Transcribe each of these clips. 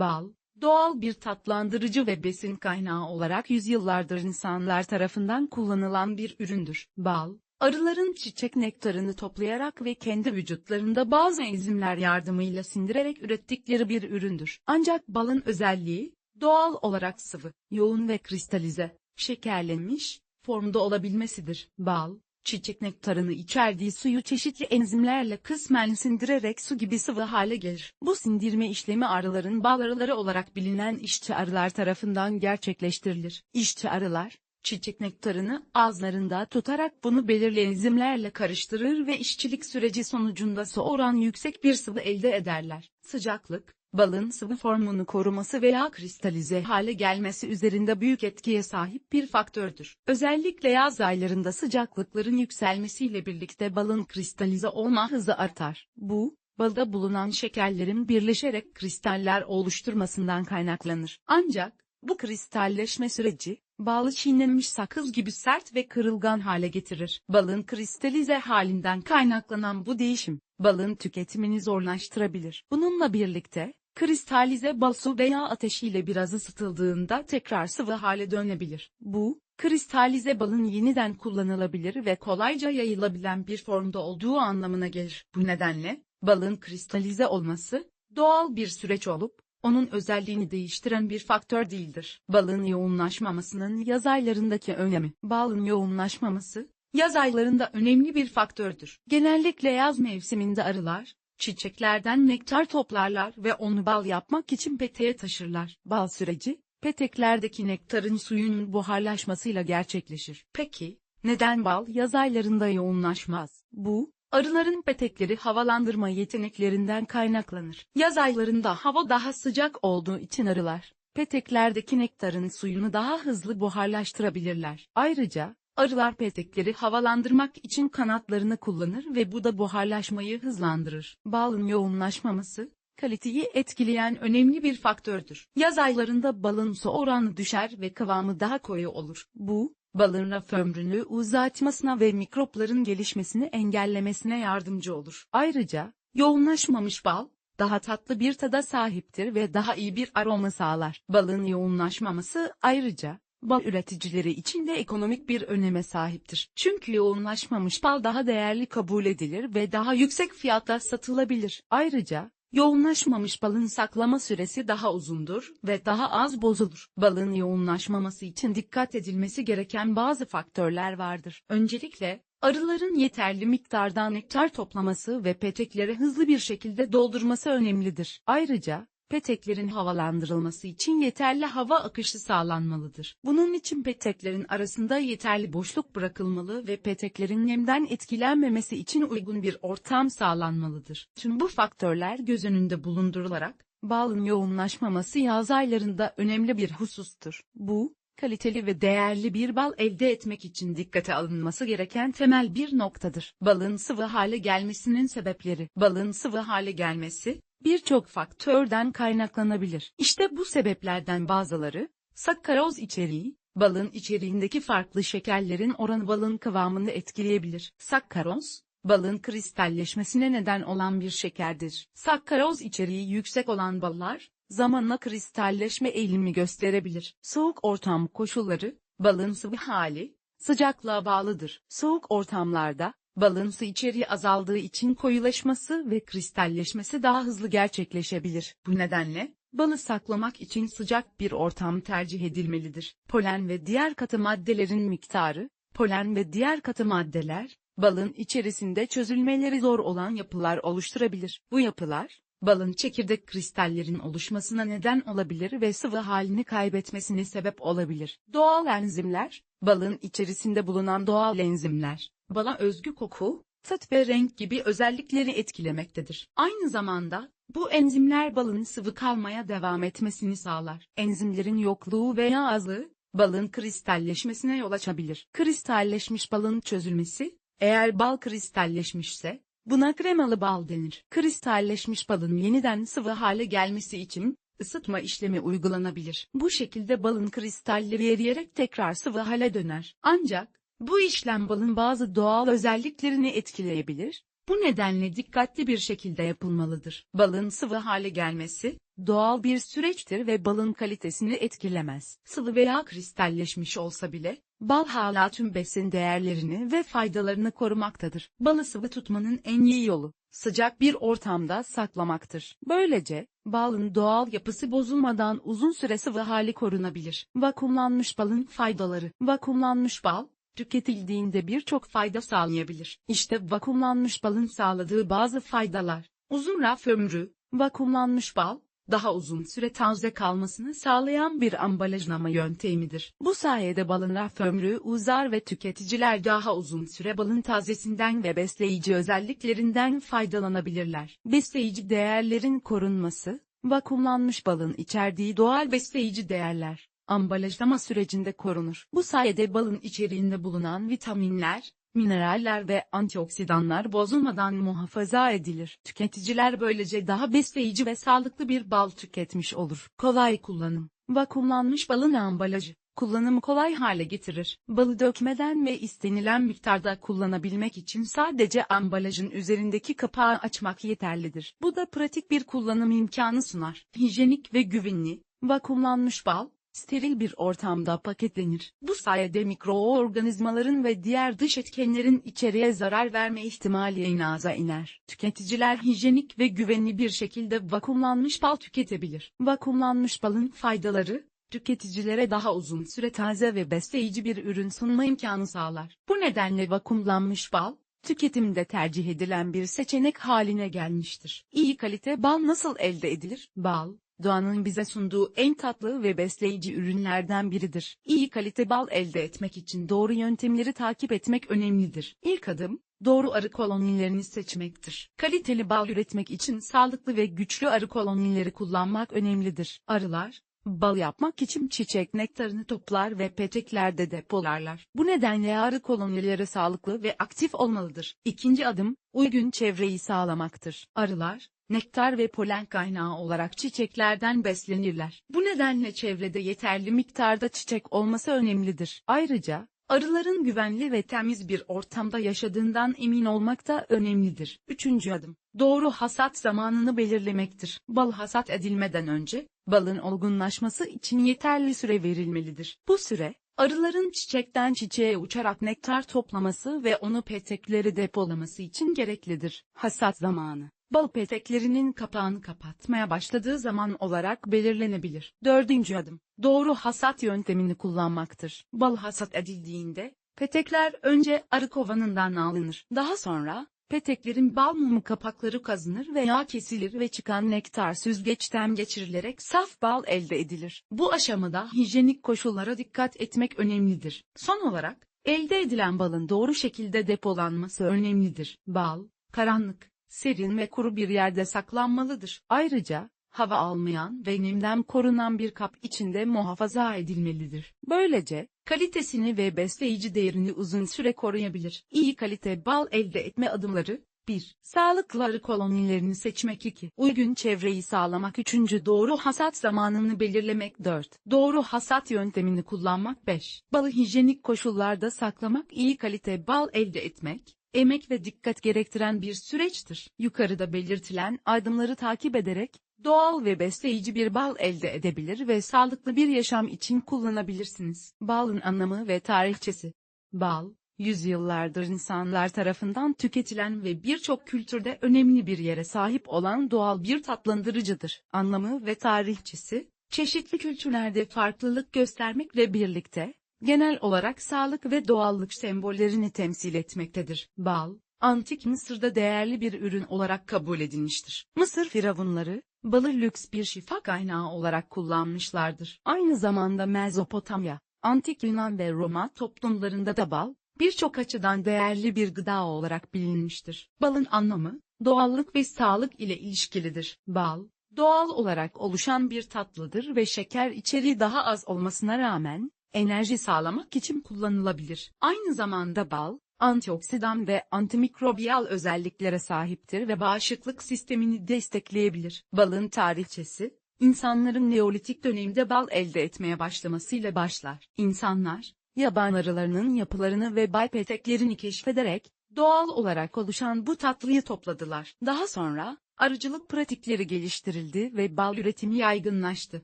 Bal, doğal bir tatlandırıcı ve besin kaynağı olarak yüzyıllardır insanlar tarafından kullanılan bir üründür. Bal, arıların çiçek nektarını toplayarak ve kendi vücutlarında bazı enzimler yardımıyla sindirerek ürettikleri bir üründür. Ancak balın özelliği, doğal olarak sıvı, yoğun ve kristalize, şekerlenmiş, formda olabilmesidir. Bal, çiçek nektarını içerdiği suyu çeşitli enzimlerle kısmen sindirerek su gibi sıvı hale gelir. Bu sindirme işlemi arıların bal arıları olarak bilinen işçi arılar tarafından gerçekleştirilir. İşçi arılar, çiçek nektarını ağızlarında tutarak bunu belirli enzimlerle karıştırır ve işçilik süreci sonucunda su oran yüksek bir sıvı elde ederler. Sıcaklık, balın sıvı formunu koruması veya kristalize hale gelmesi üzerinde büyük etkiye sahip bir faktördür. Özellikle yaz aylarında sıcaklıkların yükselmesiyle birlikte balın kristalize olma hızı artar. Bu, balda bulunan şekerlerin birleşerek kristaller oluşturmasından kaynaklanır. Ancak, bu kristalleşme süreci, balı çiğnenmiş sakız gibi sert ve kırılgan hale getirir. Balın kristalize halinden kaynaklanan bu değişim, balın tüketimini zorlaştırabilir. Bununla birlikte, kristalize bal su veya ateşiyle biraz ısıtıldığında tekrar sıvı hale dönebilir. Bu, kristalize balın yeniden kullanılabilir ve kolayca yayılabilen bir formda olduğu anlamına gelir. Bu nedenle, balın kristalize olması, doğal bir süreç olup, onun özelliğini değiştiren bir faktör değildir. Balın yoğunlaşmamasının yaz aylarındaki önemi. Balın yoğunlaşmaması, yaz aylarında önemli bir faktördür. Genellikle yaz mevsiminde arılar, çiçeklerden nektar toplarlar ve onu bal yapmak için peteğe taşırlar. Bal süreci, peteklerdeki nektarın suyunun buharlaşmasıyla gerçekleşir. Peki, neden bal yaz aylarında yoğunlaşmaz? Bu, Arıların petekleri havalandırma yeteneklerinden kaynaklanır. Yaz aylarında hava daha sıcak olduğu için arılar, peteklerdeki nektarın suyunu daha hızlı buharlaştırabilirler. Ayrıca, arılar petekleri havalandırmak için kanatlarını kullanır ve bu da buharlaşmayı hızlandırır. Balın yoğunlaşmaması, kaliteyi etkileyen önemli bir faktördür. Yaz aylarında balın su oranı düşer ve kıvamı daha koyu olur. Bu, balın raf ömrünü uzatmasına ve mikropların gelişmesini engellemesine yardımcı olur. Ayrıca, yoğunlaşmamış bal, daha tatlı bir tada sahiptir ve daha iyi bir aroma sağlar. Balın yoğunlaşmaması ayrıca, bal üreticileri için de ekonomik bir öneme sahiptir. Çünkü yoğunlaşmamış bal daha değerli kabul edilir ve daha yüksek fiyata satılabilir. Ayrıca, Yoğunlaşmamış balın saklama süresi daha uzundur ve daha az bozulur. Balın yoğunlaşmaması için dikkat edilmesi gereken bazı faktörler vardır. Öncelikle, arıların yeterli miktarda nektar toplaması ve petekleri hızlı bir şekilde doldurması önemlidir. Ayrıca, peteklerin havalandırılması için yeterli hava akışı sağlanmalıdır. Bunun için peteklerin arasında yeterli boşluk bırakılmalı ve peteklerin nemden etkilenmemesi için uygun bir ortam sağlanmalıdır. Tüm bu faktörler göz önünde bulundurularak, balın yoğunlaşmaması yaz aylarında önemli bir husustur. Bu, kaliteli ve değerli bir bal elde etmek için dikkate alınması gereken temel bir noktadır. Balın sıvı hale gelmesinin sebepleri. Balın sıvı hale gelmesi, birçok faktörden kaynaklanabilir. İşte bu sebeplerden bazıları, sakkaroz içeriği, balın içeriğindeki farklı şekerlerin oranı balın kıvamını etkileyebilir. Sakkaroz, balın kristalleşmesine neden olan bir şekerdir. Sakkaroz içeriği yüksek olan ballar, zamanla kristalleşme eğilimi gösterebilir. Soğuk ortam koşulları, balın sıvı hali, sıcaklığa bağlıdır. Soğuk ortamlarda, balın su içeriği azaldığı için koyulaşması ve kristalleşmesi daha hızlı gerçekleşebilir. Bu nedenle, balı saklamak için sıcak bir ortam tercih edilmelidir. Polen ve diğer katı maddelerin miktarı, polen ve diğer katı maddeler, balın içerisinde çözülmeleri zor olan yapılar oluşturabilir. Bu yapılar, balın çekirdek kristallerin oluşmasına neden olabilir ve sıvı halini kaybetmesine sebep olabilir. Doğal enzimler, balın içerisinde bulunan doğal enzimler, bala özgü koku, tat ve renk gibi özellikleri etkilemektedir. Aynı zamanda, bu enzimler balın sıvı kalmaya devam etmesini sağlar. Enzimlerin yokluğu veya azlığı, balın kristalleşmesine yol açabilir. Kristalleşmiş balın çözülmesi, eğer bal kristalleşmişse, buna kremalı bal denir. Kristalleşmiş balın yeniden sıvı hale gelmesi için, ısıtma işlemi uygulanabilir. Bu şekilde balın kristalleri eriyerek tekrar sıvı hale döner. Ancak, bu işlem balın bazı doğal özelliklerini etkileyebilir, bu nedenle dikkatli bir şekilde yapılmalıdır. Balın sıvı hale gelmesi, doğal bir süreçtir ve balın kalitesini etkilemez. Sıvı veya kristalleşmiş olsa bile, bal hala tüm besin değerlerini ve faydalarını korumaktadır. Balı sıvı tutmanın en iyi yolu, sıcak bir ortamda saklamaktır. Böylece, balın doğal yapısı bozulmadan uzun süre sıvı hali korunabilir. Vakumlanmış balın faydaları Vakumlanmış bal, tüketildiğinde birçok fayda sağlayabilir. İşte vakumlanmış balın sağladığı bazı faydalar. Uzun raf ömrü, vakumlanmış bal, daha uzun süre taze kalmasını sağlayan bir ambalajlama yöntemidir. Bu sayede balın raf ömrü uzar ve tüketiciler daha uzun süre balın tazesinden ve besleyici özelliklerinden faydalanabilirler. Besleyici değerlerin korunması, vakumlanmış balın içerdiği doğal besleyici değerler, ambalajlama sürecinde korunur. Bu sayede balın içeriğinde bulunan vitaminler, mineraller ve antioksidanlar bozulmadan muhafaza edilir. Tüketiciler böylece daha besleyici ve sağlıklı bir bal tüketmiş olur. Kolay kullanım. Vakumlanmış balın ambalajı kullanımı kolay hale getirir. Balı dökmeden ve istenilen miktarda kullanabilmek için sadece ambalajın üzerindeki kapağı açmak yeterlidir. Bu da pratik bir kullanım imkanı sunar. Hijyenik ve güvenli, vakumlanmış bal, steril bir ortamda paketlenir. Bu sayede mikroorganizmaların ve diğer dış etkenlerin içeriye zarar verme ihtimali en aza iner. Tüketiciler hijyenik ve güvenli bir şekilde vakumlanmış bal tüketebilir. Vakumlanmış balın faydaları, tüketicilere daha uzun süre taze ve besleyici bir ürün sunma imkanı sağlar. Bu nedenle vakumlanmış bal, tüketimde tercih edilen bir seçenek haline gelmiştir. İyi kalite bal nasıl elde edilir? Bal, doğanın bize sunduğu en tatlı ve besleyici ürünlerden biridir. İyi kalite bal elde etmek için doğru yöntemleri takip etmek önemlidir. İlk adım, doğru arı kolonilerini seçmektir. Kaliteli bal üretmek için sağlıklı ve güçlü arı kolonileri kullanmak önemlidir. Arılar, bal yapmak için çiçek nektarını toplar ve peteklerde depolarlar. Bu nedenle arı kolonileri sağlıklı ve aktif olmalıdır. İkinci adım, uygun çevreyi sağlamaktır. Arılar, nektar ve polen kaynağı olarak çiçeklerden beslenirler. Bu nedenle çevrede yeterli miktarda çiçek olması önemlidir. Ayrıca, arıların güvenli ve temiz bir ortamda yaşadığından emin olmak da önemlidir. Üçüncü adım, doğru hasat zamanını belirlemektir. Bal hasat edilmeden önce, balın olgunlaşması için yeterli süre verilmelidir. Bu süre, arıların çiçekten çiçeğe uçarak nektar toplaması ve onu petekleri depolaması için gereklidir. Hasat zamanı bal peteklerinin kapağını kapatmaya başladığı zaman olarak belirlenebilir. Dördüncü adım, doğru hasat yöntemini kullanmaktır. Bal hasat edildiğinde, petekler önce arı kovanından alınır. Daha sonra, peteklerin bal mumu kapakları kazınır veya kesilir ve çıkan nektar süzgeçten geçirilerek saf bal elde edilir. Bu aşamada hijyenik koşullara dikkat etmek önemlidir. Son olarak, elde edilen balın doğru şekilde depolanması önemlidir. Bal, karanlık, serin ve kuru bir yerde saklanmalıdır. Ayrıca, hava almayan ve nemden korunan bir kap içinde muhafaza edilmelidir. Böylece, kalitesini ve besleyici değerini uzun süre koruyabilir. İyi kalite bal elde etme adımları, 1. Sağlıklı arı kolonilerini seçmek 2. Uygun çevreyi sağlamak 3. Doğru hasat zamanını belirlemek 4. Doğru hasat yöntemini kullanmak 5. Balı hijyenik koşullarda saklamak iyi kalite bal elde etmek, emek ve dikkat gerektiren bir süreçtir. Yukarıda belirtilen adımları takip ederek, doğal ve besleyici bir bal elde edebilir ve sağlıklı bir yaşam için kullanabilirsiniz. Balın anlamı ve tarihçesi Bal, yüzyıllardır insanlar tarafından tüketilen ve birçok kültürde önemli bir yere sahip olan doğal bir tatlandırıcıdır. Anlamı ve tarihçesi, çeşitli kültürlerde farklılık göstermekle birlikte, genel olarak sağlık ve doğallık sembollerini temsil etmektedir. Bal, Antik Mısır'da değerli bir ürün olarak kabul edilmiştir. Mısır firavunları, balı lüks bir şifa kaynağı olarak kullanmışlardır. Aynı zamanda Mezopotamya, Antik Yunan ve Roma toplumlarında da bal, birçok açıdan değerli bir gıda olarak bilinmiştir. Balın anlamı, doğallık ve sağlık ile ilişkilidir. Bal, doğal olarak oluşan bir tatlıdır ve şeker içeriği daha az olmasına rağmen, enerji sağlamak için kullanılabilir. Aynı zamanda bal, antioksidan ve antimikrobiyal özelliklere sahiptir ve bağışıklık sistemini destekleyebilir. Balın tarihçesi, insanların Neolitik dönemde bal elde etmeye başlamasıyla başlar. İnsanlar, yaban arılarının yapılarını ve bal peteklerini keşfederek, doğal olarak oluşan bu tatlıyı topladılar. Daha sonra, arıcılık pratikleri geliştirildi ve bal üretimi yaygınlaştı.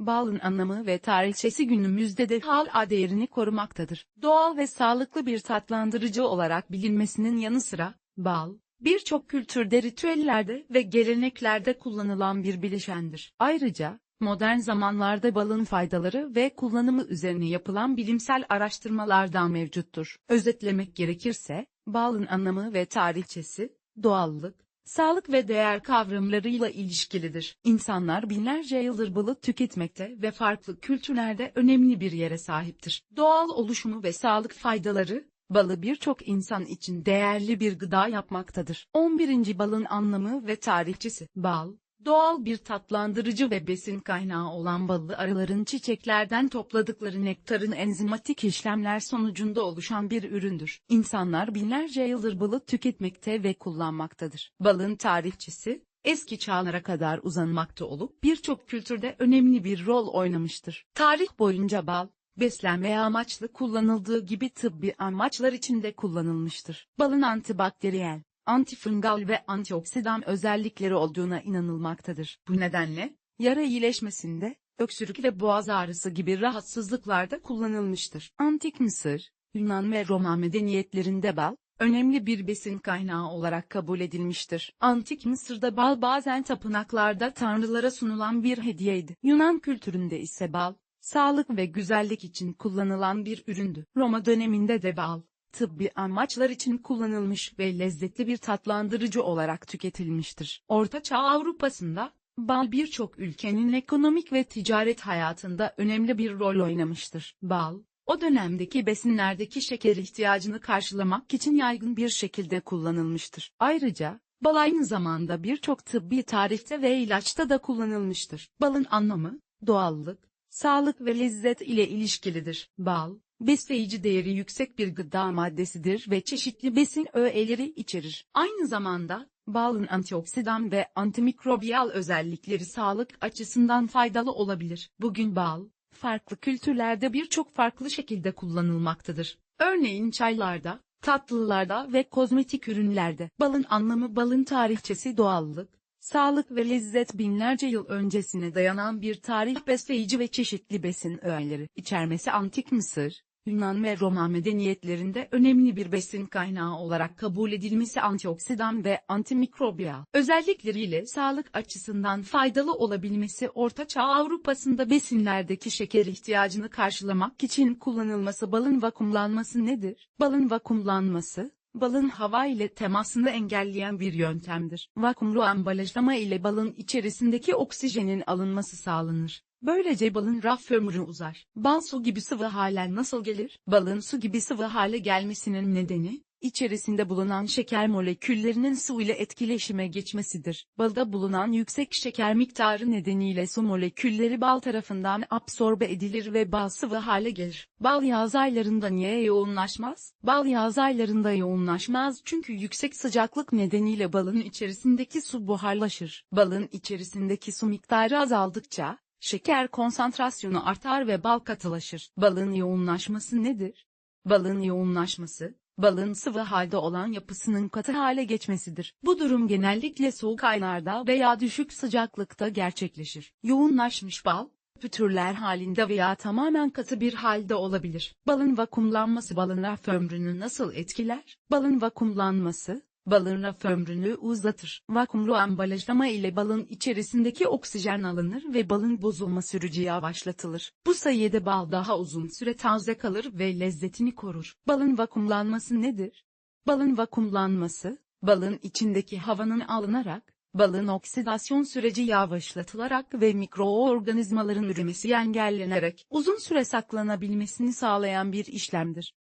Balın anlamı ve tarihçesi günümüzde de hala değerini korumaktadır. Doğal ve sağlıklı bir tatlandırıcı olarak bilinmesinin yanı sıra, bal, birçok kültürde ritüellerde ve geleneklerde kullanılan bir bileşendir. Ayrıca, modern zamanlarda balın faydaları ve kullanımı üzerine yapılan bilimsel araştırmalardan mevcuttur. Özetlemek gerekirse, balın anlamı ve tarihçesi, doğallık, sağlık ve değer kavramlarıyla ilişkilidir. İnsanlar binlerce yıldır balı tüketmekte ve farklı kültürlerde önemli bir yere sahiptir. Doğal oluşumu ve sağlık faydaları, balı birçok insan için değerli bir gıda yapmaktadır. 11. Balın anlamı ve tarihçesi Bal, doğal bir tatlandırıcı ve besin kaynağı olan ballı arıların çiçeklerden topladıkları nektarın enzimatik işlemler sonucunda oluşan bir üründür. İnsanlar binlerce yıldır balı tüketmekte ve kullanmaktadır. Balın tarihçesi, eski çağlara kadar uzanmakta olup birçok kültürde önemli bir rol oynamıştır. Tarih boyunca bal, beslenme amaçlı kullanıldığı gibi tıbbi amaçlar için de kullanılmıştır. Balın antibakteriyel, antifungal ve antioksidan özellikleri olduğuna inanılmaktadır. Bu nedenle, yara iyileşmesinde, öksürük ve boğaz ağrısı gibi rahatsızlıklarda kullanılmıştır. Antik Mısır, Yunan ve Roma medeniyetlerinde bal, önemli bir besin kaynağı olarak kabul edilmiştir. Antik Mısır'da bal bazen tapınaklarda tanrılara sunulan bir hediyeydi. Yunan kültüründe ise bal, sağlık ve güzellik için kullanılan bir üründü. Roma döneminde de bal, tıbbi amaçlar için kullanılmış ve lezzetli bir tatlandırıcı olarak tüketilmiştir. Orta Çağ Avrupa'sında, bal birçok ülkenin ekonomik ve ticaret hayatında önemli bir rol oynamıştır. Bal, o dönemdeki besinlerdeki şeker ihtiyacını karşılamak için yaygın bir şekilde kullanılmıştır. Ayrıca, bal aynı zamanda birçok tıbbi tarifte ve ilaçta da kullanılmıştır. Balın anlamı, doğallık, sağlık ve lezzet ile ilişkilidir. Bal, besleyici değeri yüksek bir gıda maddesidir ve çeşitli besin öğeleri içerir. Aynı zamanda, balın antioksidan ve antimikrobiyal özellikleri sağlık açısından faydalı olabilir. Bugün bal, farklı kültürlerde birçok farklı şekilde kullanılmaktadır. Örneğin çaylarda, tatlılarda ve kozmetik ürünlerde. Balın anlamı balın tarihçesi doğallık, sağlık ve lezzet binlerce yıl öncesine dayanan bir tarih besleyici ve çeşitli besin öğeleri içermesi antik Mısır, Yunan ve Roma medeniyetlerinde önemli bir besin kaynağı olarak kabul edilmesi antioksidan ve antimikrobiyal özellikleriyle sağlık açısından faydalı olabilmesi Orta Çağ Avrupa'sında besinlerdeki şeker ihtiyacını karşılamak için kullanılması balın vakumlanması nedir? Balın vakumlanması, balın hava ile temasını engelleyen bir yöntemdir. Vakumlu ambalajlama ile balın içerisindeki oksijenin alınması sağlanır. Böylece balın raf ömrü uzar. Bal su gibi sıvı hale nasıl gelir? Balın su gibi sıvı hale gelmesinin nedeni, içerisinde bulunan şeker moleküllerinin su ile etkileşime geçmesidir. Balda bulunan yüksek şeker miktarı nedeniyle su molekülleri bal tarafından absorbe edilir ve bal sıvı hale gelir. Bal yaz aylarında niye yoğunlaşmaz? Bal yaz aylarında yoğunlaşmaz çünkü yüksek sıcaklık nedeniyle balın içerisindeki su buharlaşır. Balın içerisindeki su miktarı azaldıkça, şeker konsantrasyonu artar ve bal katılaşır. Balın yoğunlaşması nedir? Balın yoğunlaşması, balın sıvı halde olan yapısının katı hale geçmesidir. Bu durum genellikle soğuk aylarda veya düşük sıcaklıkta gerçekleşir. Yoğunlaşmış bal, pütürler halinde veya tamamen katı bir halde olabilir. Balın vakumlanması balın raf ömrünü nasıl etkiler? Balın vakumlanması, balın raf ömrünü uzatır. Vakumlu ambalajlama ile balın içerisindeki oksijen alınır ve balın bozulma süreci yavaşlatılır. Bu sayede bal daha uzun süre taze kalır ve lezzetini korur. Balın vakumlanması nedir? Balın vakumlanması, balın içindeki havanın alınarak, balın oksidasyon süreci yavaşlatılarak ve mikroorganizmaların üremesi engellenerek uzun süre saklanabilmesini sağlayan bir işlemdir.